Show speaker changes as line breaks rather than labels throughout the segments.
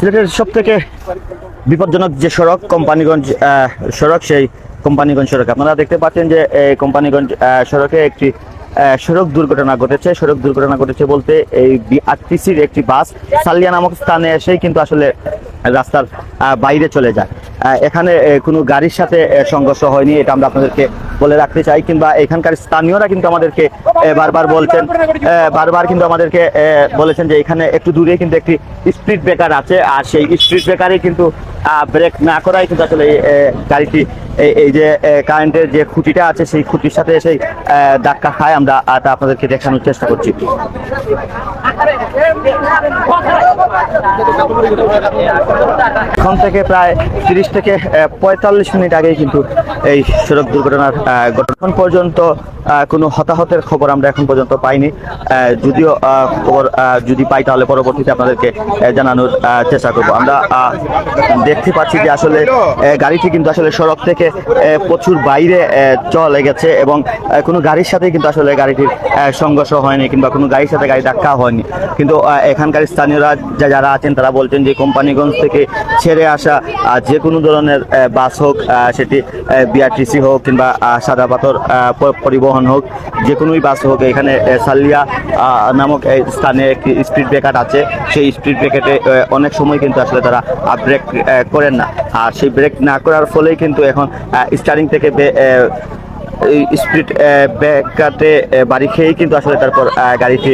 সিলেটের সব থেকে বিপজ্জনক যে সড়ক, কোম্পানিগঞ্জ সড়ক, সেই কোম্পানিগঞ্জ সড়ক। আপনারা দেখতে পাচ্ছেন যে এই কোম্পানিগঞ্জ সড়কে একটি সড়ক দুর্ঘটনা ঘটেছে। সড়ক দুর্ঘটনা ঘটেছে বলতে এই বিআরটিসির একটি বাস সালিয়া নামক স্থানে এসেই কিন্তু আসলে রাস্তার বাইরে চলে যায়। এখানে কোনো গাড়ির সাথে সংঘর্ষ হয়নি। এটা আমরা আপনাদেরকে বলে রাখতে চাই কিংবা এখানকার স্থানীয়রা কিন্তু আমাদেরকে বারবার বলছেন বারবার কিন্তু আমাদেরকে বলেছেন যে এখানে একটু দূরে কিন্তু একটি স্পিড ব্রেকার আছে আর সেই স্পিড ব্রেকারে কিন্তু ব্রেক না করাই কিন্তু আসলে গাড়িটি এই যে কারেন্টের যে খুঁটিটা আছে সেই খুঁটির সাথে সেই ধাক্কা খায় আমরা তা আপনাদেরকে দেখানোর চেষ্টা করছি। এখন থেকে প্রায় তিরিশ থেকে পঁয়তাল্লিশ মিনিট আগেই কিন্তু এই সড়ক দুর্ঘটনার ঘটনা। পর্যন্ত কোনো হতাহতের খবর আমরা এখন পর্যন্ত পাইনি। যদিও খবর যদি পাই তাহলে পরবর্তীতে আপনাদেরকে জানানোর চেষ্টা করব। আমরা দেখতে পাচ্ছি যে আসলে গাড়িটি কিন্তু আসলে সড়ক থেকে প্রচুর বাইরে চলে গেছে এবং কোনো গাড়ির সাথে কিন্তু আসলে গাড়িটির সংঘর্ষ হয়নি কিংবা কোনো গাড়ির সাথে গাড়ি ধাক্কা হয়নি। কিন্তু এখানকার স্থানীয়রা যারা আছেন তারা বলছেন যে কোম্পানিগঞ্জ থেকে ছেড়ে আসা যে কোনো ধরনের বাস হোক সেটি বিআরটিসি হোক কিংবা সাদা পাথর আহ, প- পরিবহন হোক, যে কোনোই বাস হোক, এখানে সালিয়া নামক স্থানে একটি স্পিড ব্রেকার আছে। সেই স্পিড ব্রেকেটে অনেক সময় কিন্তু আসলে তারা ব্রেক করেন না। আর সেই ব্রেক না করার ফলেই কিন্তু এখন স্টারিং থেকে এই স্পিড ব্রেকাতে বাড়ি খেয়েই কিন্তু আসলে তারপর গাড়িটি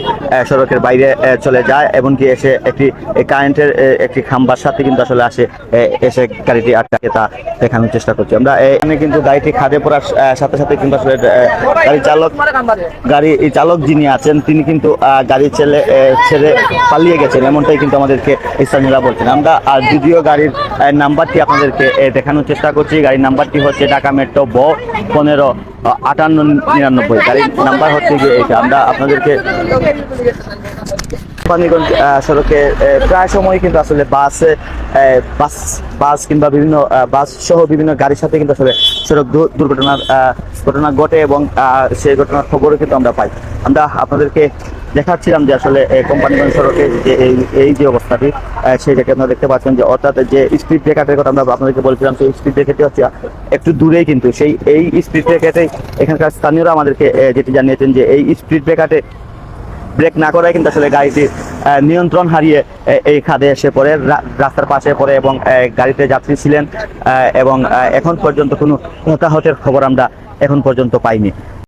সড়কের বাইরে চলে যায় এমনকি এসে একটি কারেন্টের একটি খাম্বার সাথে কিন্তু আসলে আসে এসে গাড়িটি আটকাকে তা দেখানোর চেষ্টা করছি। আমরা এখানে কিন্তু গাড়িটি খাদে পড়ার সাথে সাথে কিন্তু আসলে গাড়ি চালক গাড়ি চালক যিনি আছেন, তিনি কিন্তু গাড়ি ছেলে ছেড়ে পালিয়ে গেছেন, এমনটাই কিন্তু আমাদেরকে স্থানীয়রা বলছেন। আমরা, আর যদিও গাড়ির নাম্বারটি আপনাদেরকে দেখানোর চেষ্টা করছি, গাড়ির নাম্বারটি হচ্ছে ঢাকা মেট্রো ব পনেরো আটান্ন নিরানব্বই। গাড়ির নাম্বার হচ্ছে গিয়ে এটা। আমরা আপনাদেরকে কোম্পানিগঞ্জ সড়কে প্রায় সময় কিন্তু আসলে বাসে বাস বাস কিংবা বিভিন্ন বাস সহ বিভিন্ন গাড়ির সাথে কিন্তু আসলে সড়ক দুর্ঘটনার ঘটনা ঘটে এবং সেই ঘটনার খবরও কিন্তু আমরা পাই। আমরা আপনাদেরকে দেখাচ্ছিলাম যে আসলে কোম্পানিগঞ্জ সড়কে যে এই এই যে অবস্থাটি আহ, সেইটাকে আপনারা দেখতে পাচ্ছেন যে অর্থাৎ যে স্পিড ব্রেকারের কথা আমরা আপনাদেরকে বলছিলাম সেই স্পিড ব্রেকারটি হচ্ছে একটু দূরেই কিন্তু সেই এই স্পিড ব্রেকারে এখানকার স্থানীয়রা আমাদেরকে যেটি জানিয়েছেন যে এই স্পিড ব্রেকারে ব্রেক না করায় কিন্তু আসলে গাড়িটি আহ, নিয়ন্ত্রণ হারিয়ে এই খাদে এসে পড়ে রাস্তার পাশে পড়ে এবং গাড়িতে যাত্রী ছিলেন এবং এখন পর্যন্ত কোনো হতাহতের খবর আমরা এখন পর্যন্ত পাইনি।